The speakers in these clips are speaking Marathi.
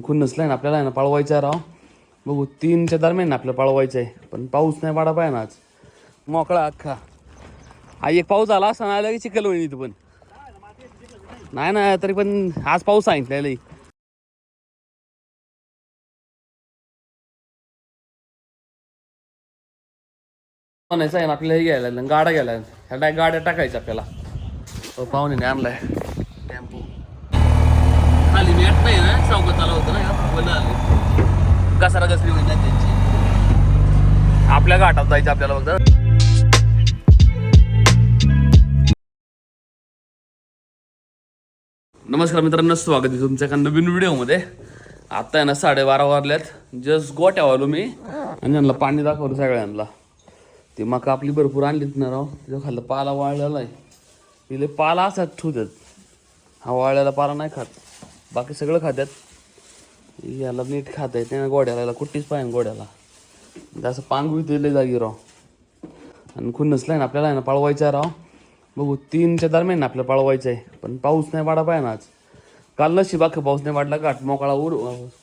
खून खुन्नसला आहे ना आपल्याला आहे ना पळवायचं आहे राव. बघू तीनच्या दरम्यान आपल्याला पळवायचं आहे पण पाऊस नाही पाडा पाहिजे ना आज. मोकळा अख्खा. आई एक पाऊस आला असता आला की चिखल होईल इथं पण. नाही ना तरी पण आज पाऊस सांगितलेला म्हणायचं आहे ना आपल्याला हे घ्यायला गाड्या घ्यायला ह्या गाड्या टाकायच्या आपल्याला. पाहुणे आणलाय. टेम्पो. खाली मॅट नाही ना चौकात आला होता ना बोला आले. कसारा कसरी होईल ना त्यांची. आपल्या घाटात जायचं आपल्याला फक्त. नमस्कार मित्रांनो स्वागत आहे तुमच्या एका नवीन व्हिडिओमध्ये. आता आहे ना साडेबारा वाजल्यात. जस्ट गोट्यावर आलो मी. आणि यांना पाणी दाखवलं सगळ्यांना. ती मका आपली भरपूर आणलीत ना राव. तिथं खाल्लं पाला वाळलेला आहे. तिले पाला असाच ठेवतात. हा वाळलेला पाला नाही खात. बाकी सगळं खात्यात. याला नीट खात आहे त्यानं गोड्याला याला कुठलीच पाहिजे गोड्याला. म्हणजे जसं पांगवी दिले जागी राव. आणि खुन्नसला आहे ना आपल्याला आहे ना पळवायचं आहे राव. बघू तीनच्या दरम्यान आपल्याला पळवायचं आहे. पण पाऊस नाही पडा पाहिजे ना आज. काल नशीब अख्खा पाऊस नाही वाढला घाट मोकळा उर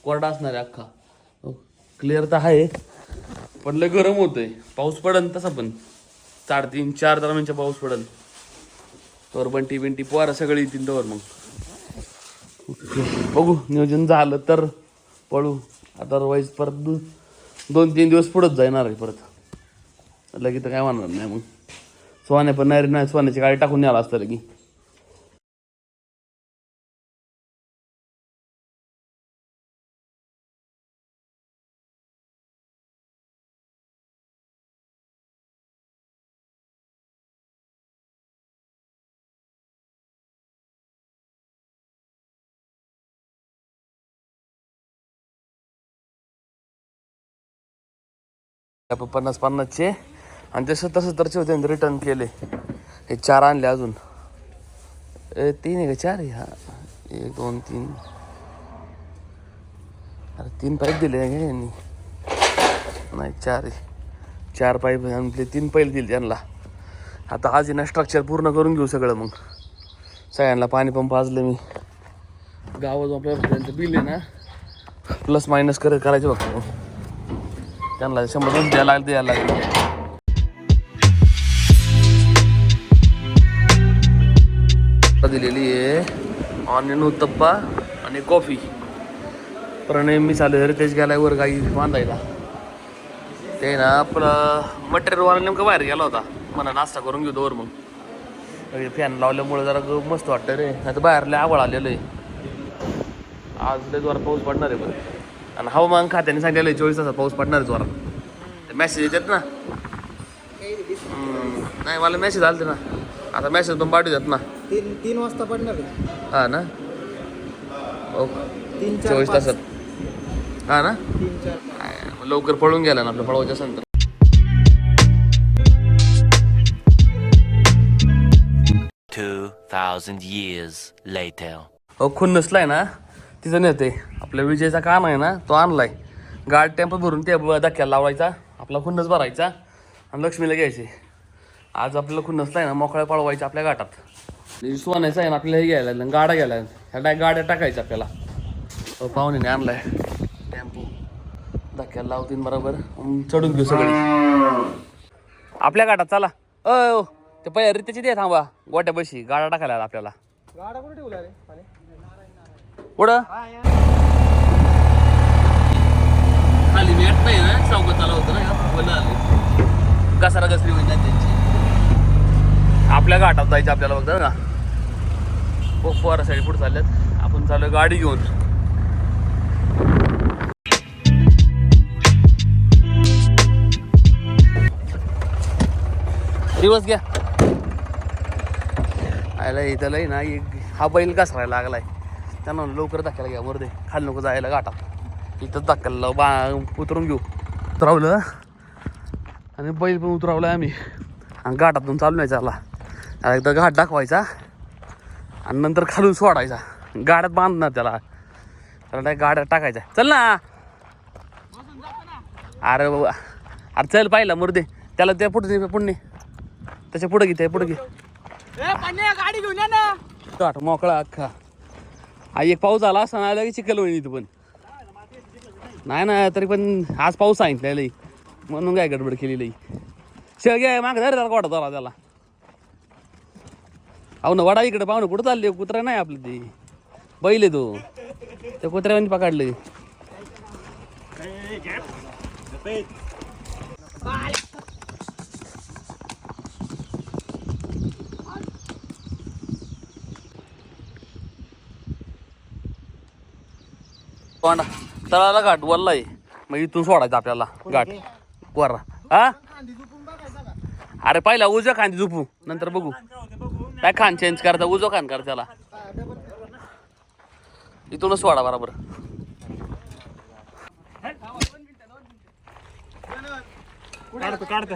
कोरडा असणार आहे अख्खा. हो, क्लिअर तर आहे. पण लय गरम होतंय. पाऊस पडन तसा पण. चार तीन चार दरम्यानच्या पाऊस पडन. तर बंटी बिंटी पोहारा सगळे येतील तोवर मग. बघू नियोजन झालं तर पळू. अदरवाईज परत दो दोन तीन दिवस पुढंच जाणार आहे परत. लगेच तर काय म्हणणार नाही मग. सोन्या पण नाही रे नाही सोन्याची गाडी टाकून यायला असतं लगी आपण पन्नास पन्नासचे. आणि ते तसं तरचे होते रिटर्न केले. हे चार आणले अजून. ए तीन आहे का चार आहे? हा. एक दोन तीन. अरे तीन पाईप दिले यांनी. नाही चार आहे. चार पाईप आणले तीन पाईप दिले त्यांना. आता आज ना स्ट्रक्चर पूर्ण करून घेऊ सगळं मग. सगळ्यांना पाणी पंप पाजलं मी. गावात आपल्या त्यांचं बिल आहे ना. प्लस मायनस कर करायचं बघतो त्यांना शंभर द्यायला लागले द्यायला लागले. दिलेली आहे. ऑनियन उत्तप्पा आणि कॉफी प्रणय मी चालू आहे रितेश गेलाय वर गाई बांधायला. ते ना आपलं मटेरियल वाला नेमकं बाहेर गेला होता. म्हणा नाश्ता करून घेऊ वर मग. फॅन लावल्यामुळे जरा मस्त वाटतं रे. नाही तर बाहेर लय आवड आलेलं आहे. आज लय जोरात पाऊस पडणार आहे पण. आणि हवामान खात्याने सांगितलेलं आहे चोवीस तासात पाऊस पडणार जोरात. मेसेज येतात ना. नाही मला मेसेज आलते ना. आता मेसेज पण पाठवतात ना. तीन तीन वाजता पडणार आहे. हा ना? ओ तीन चार चोवीस. तासात. हा ना? लवकर पळून गेला ना आपलं पळवायचं असेल तर. Two thousand years later. अहो खुन्नसलाय ना? तिथं नेते. आपल्या विजयचा कान आहे ना तो आणलाय. गाड टेम्पो भरून ते धक्क्याला लावायचा आपला खुन्नस भरायचा आणि लक्ष्मीला घ्यायचे. आज आपल्याला खुन्नसला आहे ना मोकळ्या पळवायच्या आपल्या गाठात सोन्याचं आहे ना आपल्याला हे घ्यायला गाडा गाड्या घ्यायला ह्या डाय गाड्या टाकायच्या आपल्याला. अहो, पाहुण्याने आणलाय टेम्पो. धक्क्याला लावतील बरोबर. चढून घेऊ सगळी. आपल्या घाटात चला. अ ते पहिल्या रित्याची दे थांबा. गोट्या बशी गाड्या टाकायला आपल्याला. गाडा कुठे ठेवला रे? पाणी? पुढं खाली मॅट नाही ना चौकात आला होता ना बोला घसरी होईल ना त्यांची. आपल्या घाटात जायचं आपल्याला बघता ना पोरा साईड पुढे चालल्यात. आपण चालू गाडी घेऊन. दिवस घ्या. आयला इथं लई ना एक- हा बैल कसरायला लागलाय. त्यांना लवकर धक्क्याला घ्या वर दे. खाली नको जायला गाठात. इथंच धक्क्याला लाव बा उतरून घेऊ. उतरवलं. आणि बैल पण उतरवलाय आम्ही. आणि घाटातून चालू नाही त्याला एकदा घाट दाखवायचा आणि नंतर खालून सोडायचा. गाड्यात बांधणार त्याला. त्याला गाड्यात टाकायचा. चल ना. अरे बाबा. अरे चल पाहिला मुर्दे त्याला त्या पुढे पुढे त्याच्या पुढे घे त्या पुढे घे. पाण्या, गाडी घेऊन या ना. गाठ मोकळा अख्खा. हा एक पाऊस आला असं आला की चिखल होईल इथं पण. नाही ना तरी पण आज पाऊस सांगितलेलं म्हणून काय गडबड केलेली शेळगे माग धर त्याला कोटा आला त्याला. अहो ना वडा इकडे पाहुणे कुठं चालले? कुत्रा नाही आपलं ते. बैल आहे तो. त्या कुत्र्याने पकडले कोंडा तळाला घाट वल्ला आहे मग इथून सोडायचं आपल्याला. घाट. वर. हा? अरे पहिला उजव्या खांदी झोपू नंतर बघू. काय खान चेंज करता? उजव खान कर त्याला. इथूनच सोडा बरोबर. काढतो काढतो.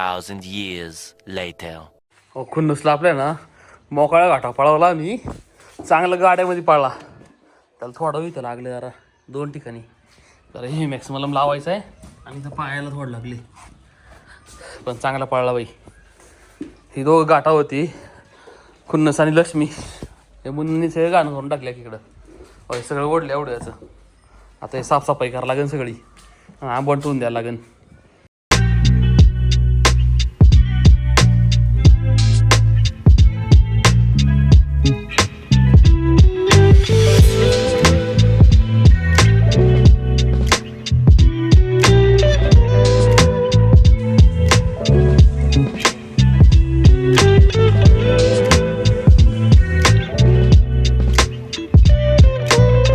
thousand years later. हो खुन्नसला आपल्या ना. मोकळ्या घाटा पळवला मी. चांगलं गाड्यामध्ये पळला. त्याला थोडं इथं लागले जरा. दोन ठिकाणी. जरा हे मॅक्स मला लावायचं आहे आणि तर पायाला थोडं लागले. पण चांगला पळला बाई. ही दोघं गाठा होती. खुन्नस आणि लक्ष्मी. हे मुन्नी सगळे गाणं करून टाकले इकडं होय सगळं ओढलं एवढं याचं. आता हे साफसफाई करावं लागेल सगळी. हां बंटवून द्यायला लागेल.